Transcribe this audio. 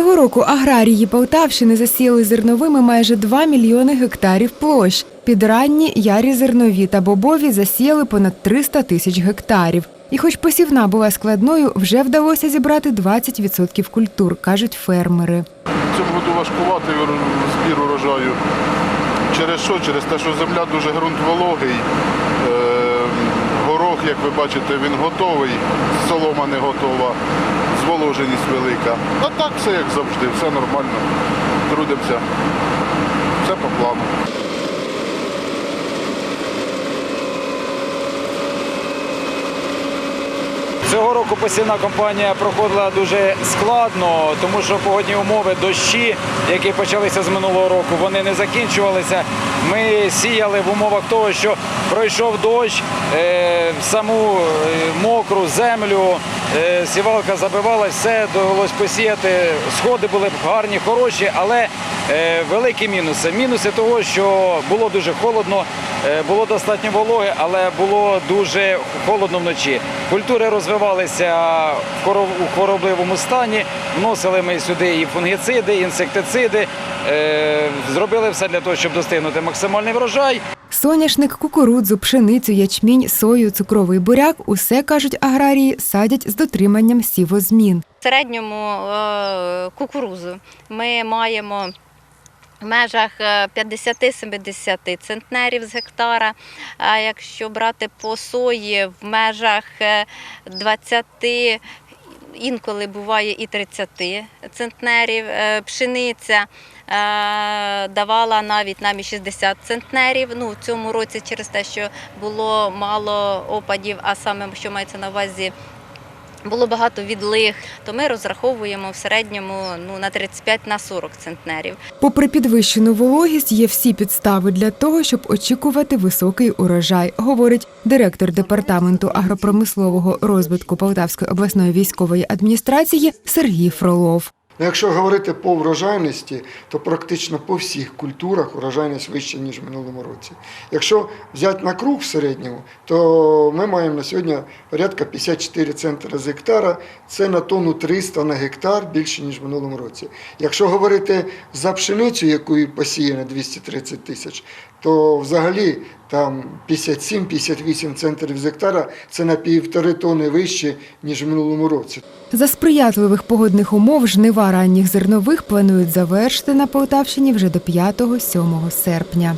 Цього року аграрії Полтавщини засіяли зерновими майже 2 мільйони гектарів площ. Підранні, ярі зернові та бобові засіяли понад 300 тисяч гектарів. І хоч посівна була складною, вже вдалося зібрати 20% культур, кажуть фермери. В цьому году важкуватий ур- збір урожаю. Через що? Через те, що земля дуже ґрунт вологий. Е, горох, як ви бачите, він готовий, солома не готова, зволоженість велика. А так все як завжди, все нормально. Трудимося. Все по плану. Цього року посівна кампанія проходила дуже складно, тому що погодні умови, дощі, які почалися з минулого року, вони не закінчувалися. Ми сіяли в умовах того, що пройшов дощ, е, саму е, мокру землю, е, сівалка забивалась, все довелось посіяти. Сходи були гарні, хороші, але великі мінуси. Мінуси того, що було дуже холодно, е, було достатньо вологи, але було дуже холодно вночі. Культури розвивалися у хворобливому стані. Вносили ми сюди і фунгіциди, і інсектициди. Е, Зробили все для того, щоб достигнути максимальний врожай. Соняшник, кукурудзу, пшеницю, ячмінь, сою, цукровий буряк – усе, кажуть аграрії, садять з дотриманням сівозмін. В середньому е, кукурузу ми маємо в межах е, 50-70 центнерів з гектара. А якщо брати по сої в межах е, 20 Інколи буває і 30 центнерів. Е, Пшениця е, давала навіть нам і 60 центнерів. Ну, в цьому році через те, що було мало опадів, а саме, що мається на увазі, було багато відлиг, то ми розраховуємо в середньому ну, на 35 на 40 центнерів. Попри підвищену вологість, є всі підстави для того, щоб очікувати високий урожай, говорить директор департаменту агропромислового розвитку Полтавської обласної військової адміністрації Сергій Фролов. Ну, Якщо говорити по врожайності, то практично по всіх культурах врожайність вища, ніж в минулому році. Якщо взяти на круг в середньому, то ми маємо на сьогодні порядка 54 центри з гектара, це на тонну 300 на гектар більше, ніж в минулому році. Якщо говорити за пшеницю, яку посіяно 230 тисяч, то взагалі там 57-58 центрів з гектара, це на півтори тони вище, ніж в минулому році. За сприятливих погодних умов жнива ранніх зернових планують завершити на Полтавщині вже до 5-7 серпня.